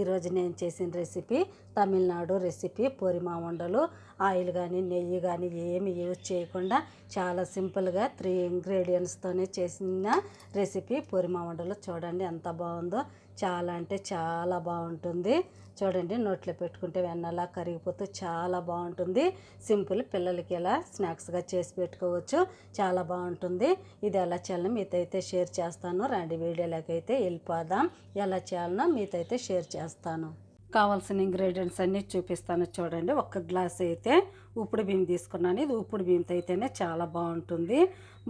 ఈరోజు నేను చేసిన రెసిపీ తమిళనాడు రెసిపీ పొరిమా వండలు ఆయిల్ కానీ నెయ్యి కానీ ఏమి యూజ్ చేయకుండా చాలా సింపుల్గా త్రీ ఇంగ్రీడియంట్స్తోనే చేసిన రెసిపీ పొరిమా వండలు చూడండి ఎంత బాగుందో. చాలా అంటే చాలా బాగుంటుంది. చూడండి నోట్లో పెట్టుకుంటే వెన్నలా కరిగిపోతూ చాలా బాగుంటుంది. సింపుల్ పిల్లలకి ఇలా స్నాక్స్గా చేసి పెట్టుకోవచ్చు. చాలా బాగుంటుంది. ఇది ఎలా చేయాలో మీతో అయితే షేర్ చేస్తాను. రండి వీడియోలోకి అయితే వెళ్ళిపోదాం. ఎలా చేయాలనో మీతో అయితే షేర్ చేస్తాను. కావాల్సిన ఇంగ్రీడియంట్స్ అన్నీ చూపిస్తాను చూడండి. ఒక గ్లాస్ అయితే ఉప్పుడు బియ్యం తీసుకున్నాను. ఇది ఉప్పుడు బియ్యంతో అయితేనే చాలా బాగుంటుంది.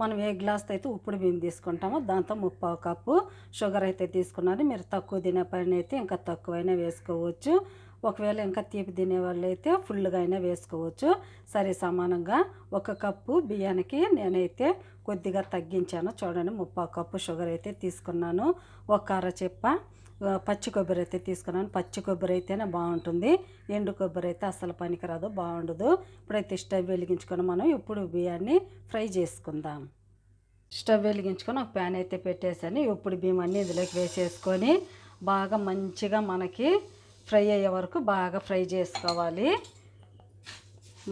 మనం ఏ గ్లాస్తో అయితే ఉప్పుడు బియ్యం తీసుకుంటామో దాంతో ముప్పావు కప్పు షుగర్ అయితే తీసుకున్నాను. మీరు తక్కువ తినే పైన అయితే ఇంకా తక్కువైనా వేసుకోవచ్చు. ఒకవేళ ఇంకా తీపి తినే వాళ్ళు అయితే ఫుల్గా అయినా వేసుకోవచ్చు. సరే సమానంగా ఒక కప్పు బియ్యానికి నేనైతే కొద్దిగా తగ్గించాను. చూడండి ముప్పావు కప్పు షుగర్ అయితే తీసుకున్నాను. ఒక అర చెప్ప పచ్చి కొబ్బరి అయితే తీసుకున్నాను. పచ్చి కొబ్బరి అయితేనే బాగుంటుంది. ఎండు కొబ్బరి అయితే అసలు పనికిరాదు బాగుండదు. ఇప్పుడైతే స్టవ్ వెలిగించుకొని మనం ఇప్పుడు బియ్యాన్ని ఫ్రై చేసుకుందాం. స్టవ్ వెలిగించుకొని ఒక ప్యాన్ అయితే పెట్టేసాను ఇప్పుడు బియ్యం అన్నీ ఇందులోకి వేసేసుకొని బాగా మంచిగా మనకి ఫ్రై అయ్యే వరకు బాగా ఫ్రై చేసుకోవాలి.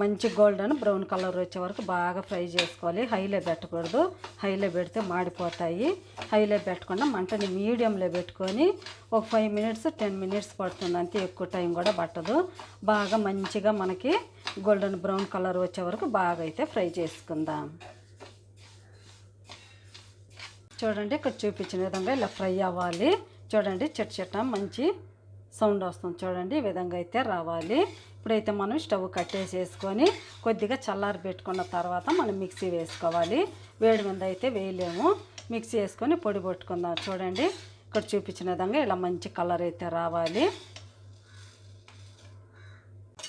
మంచి గోల్డెన్ బ్రౌన్ కలర్ వచ్చే వరకు బాగా ఫ్రై చేసుకోవాలి. హైలో పెట్టకూడదు. హైలో పెడితే మాడిపోతాయి. హైలో పెట్టకుండా మంటని మీడియంలో పెట్టుకొని ఒక ఫైవ్ మినిట్స్ టెన్ మినిట్స్ పడుతుంది. అంతే ఎక్కువ టైం కూడా పట్టదు. బాగా మంచిగా మనకి గోల్డెన్ బ్రౌన్ కలర్ వచ్చే వరకు బాగా అయితే ఫ్రై చేసుకుందాం. చూడండి ఇక్కడ చూపించిన విధంగా ఇలా ఫ్రై అవ్వాలి. చూడండి చెట్టు చెట్ట మంచి సౌండ్ వస్తుంది. చూడండి ఈ విధంగా అయితే రావాలి. ఇప్పుడైతే మనం స్టవ్ కట్టేసేసుకొని కొద్దిగా చల్లారి పెట్టుకున్న తర్వాత మనం మిక్సీ వేసుకోవాలి. వేడి మీద అయితే వేయలేము. మిక్సీ వేసుకొని పొడి పట్టుకుందాం. చూడండి ఇక్కడ చూపించిన విధంగా ఇలా మంచి కలర్ అయితే రావాలి.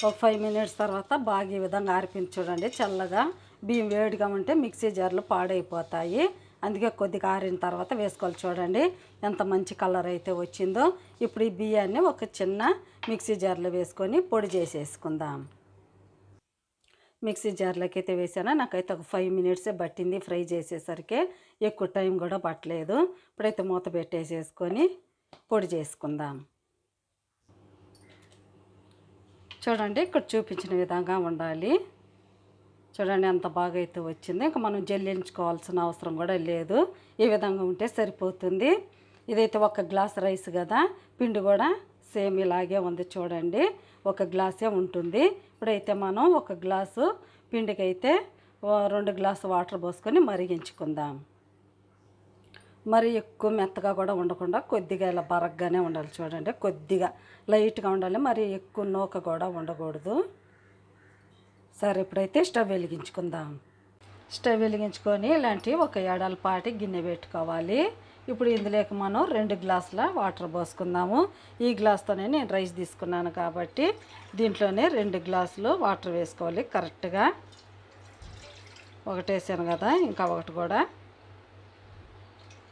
ఒక ఫైవ్ మినిట్స్ తర్వాత బాగా ఈ విధంగా ఆరిపించి చూడండి చల్లగా. బియ్యం వేడిగా ఉంటే మిక్సీ జార్లు పాడైపోతాయి. అందుకే కొద్దిగా ఆరిన తర్వాత వేసుకోవాలి. చూడండి ఎంత మంచి కలర్ అయితే వచ్చిందో. ఇప్పుడు ఈ బియ్యాన్ని ఒక చిన్న మిక్సీ జార్లో వేసుకొని పొడి చేసేసుకుందాం. మిక్సీ జార్లోకి అయితే వేసాను. నాకైతే ఒక ఫైవ్ మినిట్సే పట్టింది ఫ్రై చేసేసరికి. ఎక్కువ టైం కూడా పట్టలేదు. ఇప్పుడైతే మూత పెట్టేసేసుకొని పొడి చేసుకుందాం. చూడండి ఇక్కడ చూపించిన విధంగా ఉండాలి. చూడండి ఎంత బాగా అయితే వచ్చింది. ఇంకా మనం జల్లించుకోవాల్సిన అవసరం కూడా లేదు. ఈ విధంగా ఉంటే సరిపోతుంది. ఇదైతే ఒక గ్లాస్ రైస్ కదా. పిండి కూడా సేమ్ ఇలాగే ఉంది చూడండి. ఒక గ్లాసే ఉంటుంది. ఇప్పుడైతే మనం ఒక గ్లాసు పిండికైతే రెండు గ్లాసు వాటర్ పోసుకొని మరిగించుకుందాం. మరి ఎక్కువ మెత్తగా కూడా ఉండకుండా కొద్దిగా ఇలా బరగ్గానే ఉండాలి చూడండి. కొద్దిగా లైట్గా ఉండాలి. మరి ఎక్కువ నూక కూడా ఉండకూడదు. సరే ఇప్పుడైతే స్టవ్ వెలిగించుకుందాం. స్టవ్ వెలిగించుకొని ఇలాంటి ఒక ఏడాల పాటి గిన్నె పెట్టుకోవాలి. ఇప్పుడు ఇందులోకి మనం రెండు గ్లాసుల వాటర్ పోసుకుందాము. ఈ గ్లాస్తోనే నేను రైస్ తీసుకున్నాను కాబట్టి దీంట్లోనే రెండు గ్లాసులు వాటర్ వేసుకోవాలి కరెక్ట్గా. ఒకటి వేసాను కదా ఇంకా ఒకటి కూడా.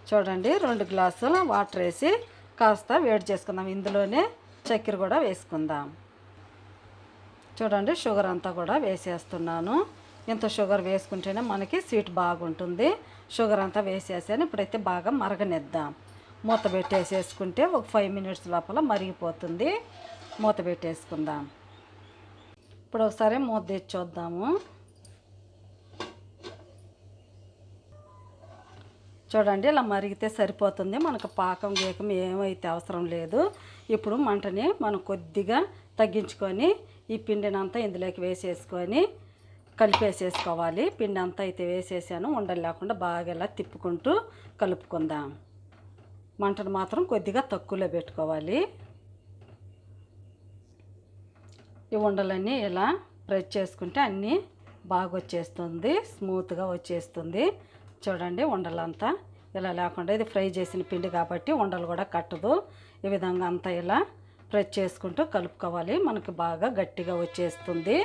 చూడండి రెండు గ్లాసులు వాటర్ వేసి కాస్త వేడి చేసుకుందాం. ఇందులోనే చక్కెర కూడా వేసుకుందాం. చూడండి షుగర్ అంతా కూడా వేసేస్తున్నాను. ఇంత షుగర్ వేసుకుంటేనే మనకి స్వీట్ బాగుంటుంది. షుగర్ అంతా వేసేసాను ఇప్పుడైతే బాగా మరగనిద్దాం. మూత పెట్టేసేసుకుంటే ఒక ఫైవ్ మినిట్స్ లోపల మరిగిపోతుంది. మూత పెట్టేసుకుందాం. ఇప్పుడు ఒకసారి మూత తెచ్చి చూద్దాము. చూడండి ఇలా మరిగితే సరిపోతుంది. మనకు పాకం గీకం ఏమైతే అవసరం లేదు. ఇప్పుడు మంటని మనం కొద్దిగా తగ్గించుకొని ఈ పిండిని అంతా ఇందులోకి వేసేసుకొని కలిపేసేసుకోవాలి. పిండి అంతా అయితే వేసేసాను. ఉండలు లేకుండా బాగా ఇలా తిప్పుకుంటూ కలుపుకుందాం. మంటను మాత్రం కొద్దిగా తక్కువలో పెట్టుకోవాలి. ఈ ఉండలన్నీ ఇలా ప్రెస్ చేసుకుంటే అన్నీ బాగా వచ్చేస్తుంది. స్మూత్గా వచ్చేస్తుంది. చూడండి ఉండలంతా ఇలా లేకుండా. ఇది ఫ్రై చేసిన పిండి కాబట్టి ఉండలు కూడా కట్టదు. ఈ విధంగా అంతా ఇలా ప్రెస్ చేసుకుంటూ కలుపుకోవాలి. మనకి బాగా గట్టిగా వచ్చేస్తుంది.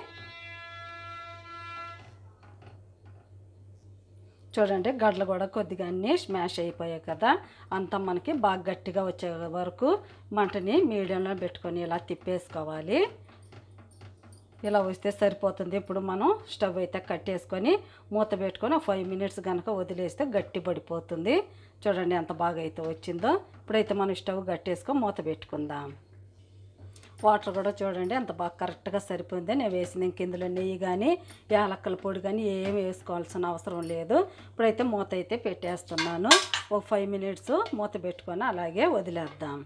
చూడండి గడ్డలు కూడా కొద్దిగా అన్నీ స్మాష్ అయిపోయాయి కదా. అంతా మనకి బాగా గట్టిగా వచ్చే వరకు మంటని మీడియంలో పెట్టుకొని ఇలా తిప్పేసుకోవాలి. ఇలా వస్తే సరిపోతుంది. ఇప్పుడు మనం స్టవ్ అయితే కట్టేసుకొని మూత పెట్టుకొని ఫైవ్ మినిట్స్ కనుక వదిలేస్తే గట్టి పడిపోతుంది. చూడండి ఎంత బాగా అయితే వచ్చిందో. ఇప్పుడైతే మనం స్టవ్ కట్టేసుకొని మూత పెట్టుకుందాం. వాటర్ కూడా చూడండి అంత బాగా కరెక్ట్గా సరిపోయింది. నేను వేసిన ఇంక ఇందులో నెయ్యి కానీ యాలక్కల పొడి కానీ ఏమి వేసుకోవాల్సిన అవసరం లేదు. ఇప్పుడైతే మూత అయితే పెట్టేస్తున్నాను. ఒక ఫైవ్ మినిట్స్ మూత పెట్టుకొని అలాగే వదిలేద్దాం.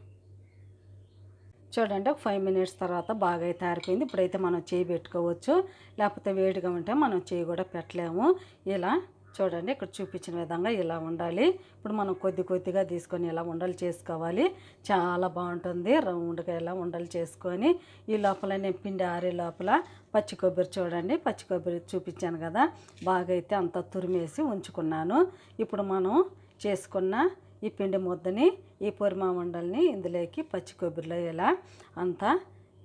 చూడండి ఒక ఫైవ్ మినిట్స్ తర్వాత బాగా అయితే ఆరిపోయింది. ఇప్పుడైతే మనం చేయి పెట్టుకోవచ్చు. లేకపోతే వేడిగా ఉంటే మనం చేయి కూడా పెట్టలేము. ఇలా చూడండి ఇక్కడ చూపించిన విధంగా ఇలా ఉండాలి. ఇప్పుడు మనం కొద్ది కొద్దిగా తీసుకొని ఇలా ఉండలు చేసుకోవాలి. చాలా బాగుంటుంది. రౌండ్గా ఇలా ఉండలు చేసుకొని ఈ లోపల నేను పిండి ఆరే లోపల పచ్చి కొబ్బరి చూడండి. పచ్చి కొబ్బరి చూపించాను కదా. బాగా అయితే అంత తురిమేసి ఉంచుకున్నాను. ఇప్పుడు మనం చేసుకున్న ఈ పిండి ముద్దని ఈ పొరిమా ఉండల్ని ఇందులోకి పచ్చి కొబ్బరిలో ఇలా అంతా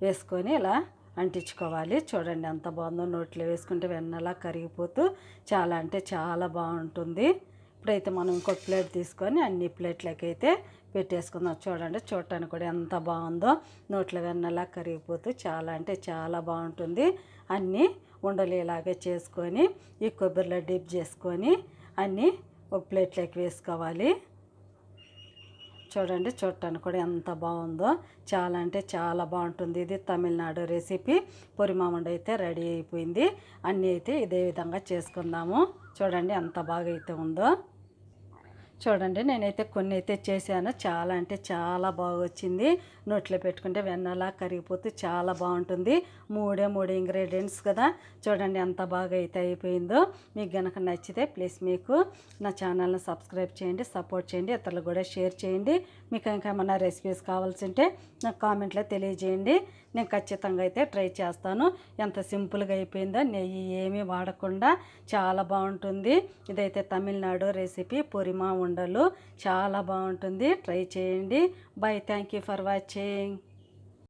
వేసుకొని ఇలా అంటించుకోవాలి. చూడండి ఎంత బాగుందో నోట్లో వేసుకుంటే వెన్నలా కరిగిపోతూ చాలా అంటే చాలా బాగుంటుంది. ఇప్పుడైతే మనం ఇంకో ప్లేట్ తీసుకొని అన్ని ప్లేట్లకి అయితే పెట్టేసుకుందాం. చూడండి చూడటానికి కూడా ఎంత బాగుందో నోట్లో వెన్నలా కరిగిపోతూ చాలా అంటే చాలా బాగుంటుంది. అన్నీ ఉండలేలాగా చేసుకొని ఈ కొబ్బరిలో డిప్ చేసుకొని అన్నీ ఒక ప్లేట్లోకి వేసుకోవాలి. చూడండి చూడటానికి కూడా ఎంత బాగుందో. చాలా అంటే చాలా బాగుంటుంది. ఇది తమిళనాడు రెసిపీ. పొరిమామండి అయితే రెడీ అయిపోయింది. అన్నీ అయితే ఇదే విధంగా చేసుకుందాము. చూడండి ఎంత బాగా అయితే ఉందో. చూడండి నేనైతే కొన్ని అయితే చేశాను. చాలా అంటే చాలా బాగా వచ్చింది. నోట్లో పెట్టుకుంటే వెన్నలా కరిగిపోతే చాలా బాగుంటుంది. మూడే మూడు ఇంగ్రీడియంట్స్ కదా. చూడండి ఎంత బాగా అయితే అయిపోయిందో. మీకు కనుక నచ్చితే ప్లీజ్ మీకు నా ఛానల్ని సబ్స్క్రైబ్ చేయండి సపోర్ట్ చేయండి ఇతరులు కూడా షేర్ చేయండి. మీకు ఇంకా ఏమైనా రెసిపీస్ కావాల్సి ఉంటే నాకు కామెంట్లో తెలియజేయండి. నేను ఖచ్చితంగా అయితే ట్రై చేస్తాను. ఎంత సింపుల్గా అయిపోయిందో నెయ్యి ఏమీ వాడకుండా చాలా బాగుంటుంది. ఇదైతే తమిళనాడు రెసిపీ పొరిమా ఉండలు. చాలా బాగుంటుంది. ట్రై చేయండి. Bye thank you for watching watching.